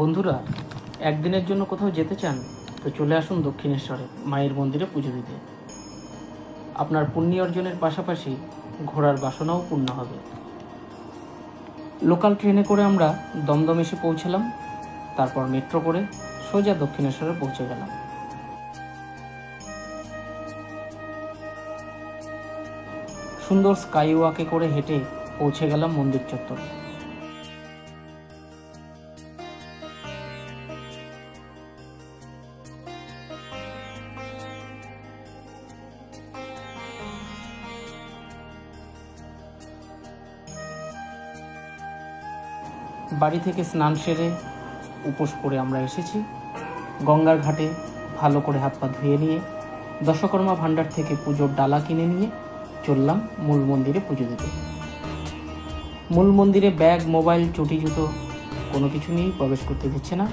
বন্ধুরা, একদিনের জন্য কোথাও যেতে চান, তো চলে আসুন দক্ষিণেশ্বরে মায়ের মন্দিরে পুজো দিতে। আপনার পুণ্য অর্জনের পাশাপাশি ঘোরার বাসনাও পূর্ণ হবে। লোকাল ট্রেনে করে আমরা দমদম এসে পৌঁছালাম, তারপর মেট্রো করে সোজা দক্ষিণেশ্বরে পৌঁছে গেলাম। সুন্দর স্কাই ওয়াকে করে হেঁটে পৌঁছে গেলাম মন্দির চত্বরে। বাড়ি থেকে স্নান সেরে উপোস করে আমরা এসেছি। গঙ্গার ঘাটে ভালো করে হাত পা ধুয়ে নিয়ে, দশকর্মা ভাণ্ডার থেকে পুজোর ডালা কিনে নিয়ে চললাম মূল মন্দিরে পুজো দিতে। মূল মন্দিরে ব্যাগ, মোবাইল, চটি, জুতো কোনো কিছু নিয়েই প্রবেশ করতে দিচ্ছে না।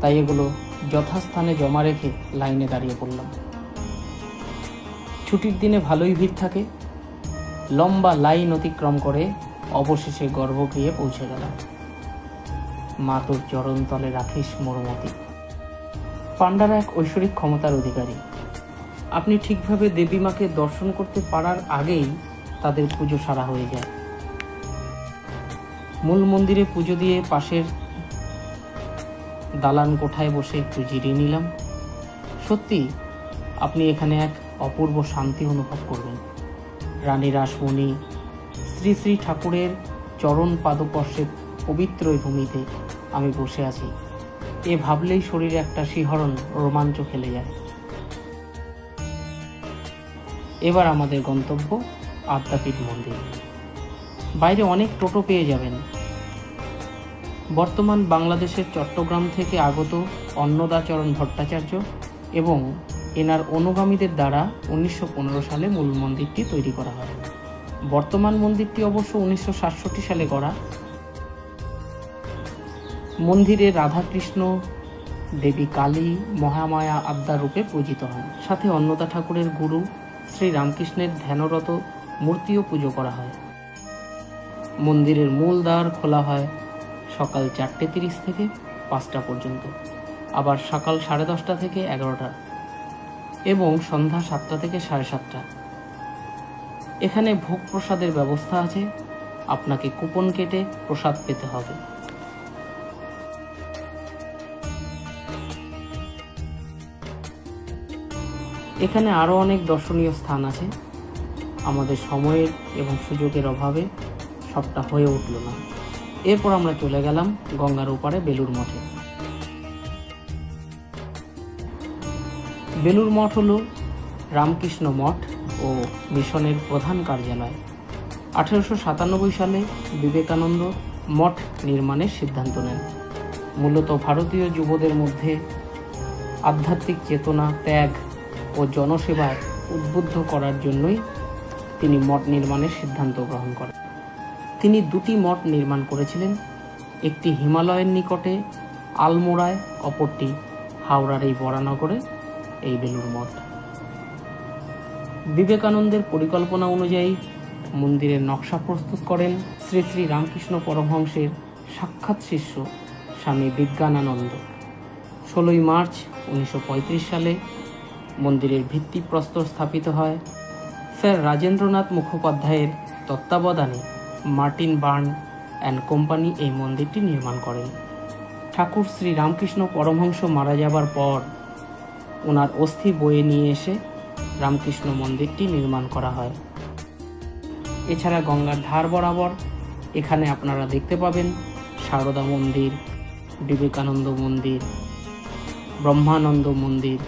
তাই এগুলো যথাস্থানে জমা রেখে লাইনে দাঁড়িয়ে পড়লাম। ছুটির দিনে ভালোই ভিড় থাকে। লম্বা লাইন অতিক্রম করে অবশেষে গর্ভগৃহে পৌঁছে গেলাম। মা তোর চরণ তলে রাখিস মোরমতি। পাণ্ডারা এক ঐশ্বরিক ক্ষমতার অধিকারী। আপনি ঠিকভাবে দেবী মাকে দর্শন করতে পারার আগেই তাদের পুজো সারা হয়ে যায়। মূল মন্দিরে পুজো দিয়ে পাশের দালান কোঠায় বসে একটু জিরিয়ে নিলাম। সত্যি, আপনি এখানে এক অপূর্ব শান্তি অনুভব করবেন। রানী রাসমণি, শ্রী শ্রী ঠাকুরের চরণ পাদপর্শের পবিত্র এই ভূমিতে আমি বসে আছি। এ ভাবলেই শরীরে একটা শিহরণ রোমাঞ্চ খেলে যায়। এবার আমাদের গন্তব্য আদ্যাপীঠ মন্দির। বাইরে অনেক টোটো পেয়ে যাবেন। বর্তমান বাংলাদেশের চট্টগ্রাম থেকে আগত অন্নদাচরণ ভট্টাচার্য এবং এনার অনুগামীদের দ্বারা উনিশশো পনেরো সালে মূল মন্দিরটি তৈরি করা হয়। বর্তমান মন্দিরটি অবশ্য উনিশশো সাতষট্টি সালে গড়া। মন্দিরে রাধাকৃষ্ণ দেবী কালী মহামায়া আদ্যা রূপে পূজিত হন। সাথে অন্নদা ঠাকুরের গুরু শ্রী রামকৃষ্ণের ধ্যানরত মূর্তিও পুজো করা হয়। মন্দিরের মূল দ্বার খোলা হয় সকাল চারটে তিরিশ থেকে পাঁচটা পর্যন্ত, আবার সকাল সাড়ে দশটা থেকে এগারোটা এবং সন্ধ্যা সাতটা থেকে সাড়ে সাতটা। এখানে ভোগ প্রসাদের ব্যবস্থা আছে। আপনাকে কুপন কেটে প্রসাদ পেতে হবে। এখানে আরও অনেক দর্শনীয় স্থান আছে। আমাদের সময়ের এবং সুযোগের অভাবে সবটা হয়ে উঠল না। এরপর আমরা চলে গেলাম গঙ্গার ওপারে বেলুর মঠে। বেলুর মঠ হলো রামকৃষ্ণ মঠ ও মিশনের প্রধান কার্যালয়। আঠেরোশো সাতানব্বই সালে বিবেকানন্দ মঠ নির্মাণের সিদ্ধান্ত নেন। মূলত ভারতীয় যুবদের মধ্যে আধ্যাত্মিক চেতনা, ত্যাগ ও জনসেবায় উদ্বুদ্ধ করার জন্যই তিনি মঠ নির্মাণের সিদ্ধান্ত গ্রহণ করেন। তিনি দুটি মঠ নির্মাণ করেছিলেন। একটি হিমালয়ের নিকটে, আলমোড়ায়, অপরটি হাওড়ার এই বরানগরে, এই বেলুর মঠ। বিবেকানন্দের পরিকল্পনা অনুযায়ী মন্দিরের নকশা প্রস্তুত করেন শ্রী শ্রী রামকৃষ্ণ পরমহংসের সাক্ষাৎ শিষ্য স্বামী বিজ্ঞানানন্দ। ষোলোই মার্চ উনিশশো পঁয়ত্রিশ সালে মন্দিরের ভিত্তিপ্রস্তর স্থাপিত হয়। স্যার রাজেন্দ্রনাথ মুখোপাধ্যায়ের তত্ত্বাবধানে মার্টিন বার্ন অ্যান্ড কোম্পানি এই মন্দিরটি নির্মাণ করেন। ঠাকুর শ্রী রামকৃষ্ণ পরমহংস মারা যাবার পর ওনার অস্থি বয়ে নিয়ে এসে রামকৃষ্ণ মন্দিরটি নির্মাণ করা হয়। এছাড়া গঙ্গার ধার বরাবর এখানে আপনারা দেখতে পাবেন সারদা মন্দির, বিবেকানন্দ মন্দির, ব্রহ্মানন্দ মন্দির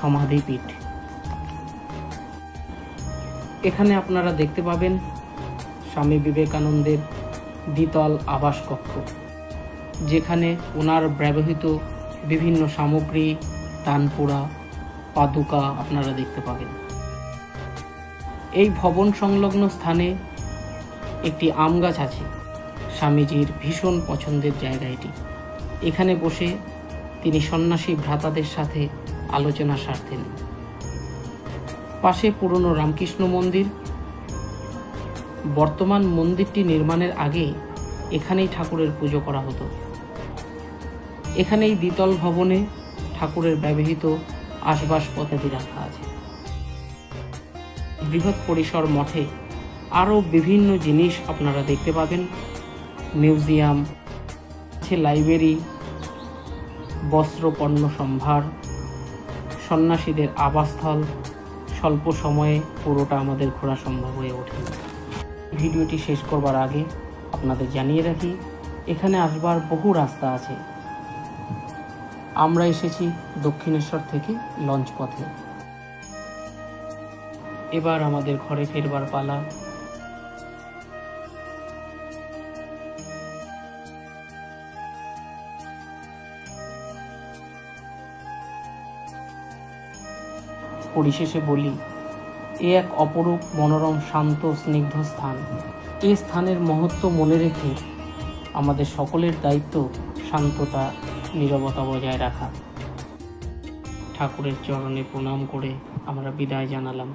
সমাধিপীঠ এখানে আপনারা দেখতে পাবেন স্বামী বিবেকানন্দের দ্বিতল আবাস কক্ষ যেখানে ওনার ব্যবহৃত বিভিন্ন সামগ্রী তানপুরা পাদুকা আপনারা দেখতে পাবেন। এই ভবন সংলগ্ন স্থানে একটি আম গাছ আছে, স্বামীজির ভীষণ পছন্দের জায়গা এটি। এখানে বসে তিনি সন্ন্যাসী ভ্রাতাদের সাথে আলোচনা সারতেন। পাশে পুরনো রামকৃষ্ণ মন্দির। বর্তমান মন্দিরটি নির্মাণের আগে এখানেই ঠাকুরের পুজো করা হতো। এখানেই দ্বিতল ভবনে ঠাকুরের ব্যবহৃত আসবাবপত্রাদি রাখা আছে। বৃহৎ পরিসর মঠে আরও বিভিন্ন জিনিস আপনারা দেখতে পাবেন। মিউজিয়াম, আছে লাইব্রেরি বস্ত্র পণ্য সম্ভার, সন্ন্যাসীদের আবাসস্থল, স্বল্প সময়ে পুরোটা আমাদের ঘোরা সম্ভব হয়ে ওঠে ভিডিওটি শেষ করবার আগে আপনাদের জানিয়ে রাখি, এখানে আসবার বহু রাস্তা আছে। আমরা এসেছি দক্ষিণেশ্বর থেকে লঞ্চ পথে এবার আমাদের ঘরে ফেরবার পালা পরিশেষে বলি, এ এক অপরূপ, মনোরম, শান্ত, স্নিগ্ধ স্থান। এ স্থানের মহত্ব মনে রেখে আমাদের সকলের দায়িত্ব শান্ততা, নিরবতা বজায় রাখা। ঠাকুরের চরণে প্রণাম করে আমরা বিদায় জানালাম।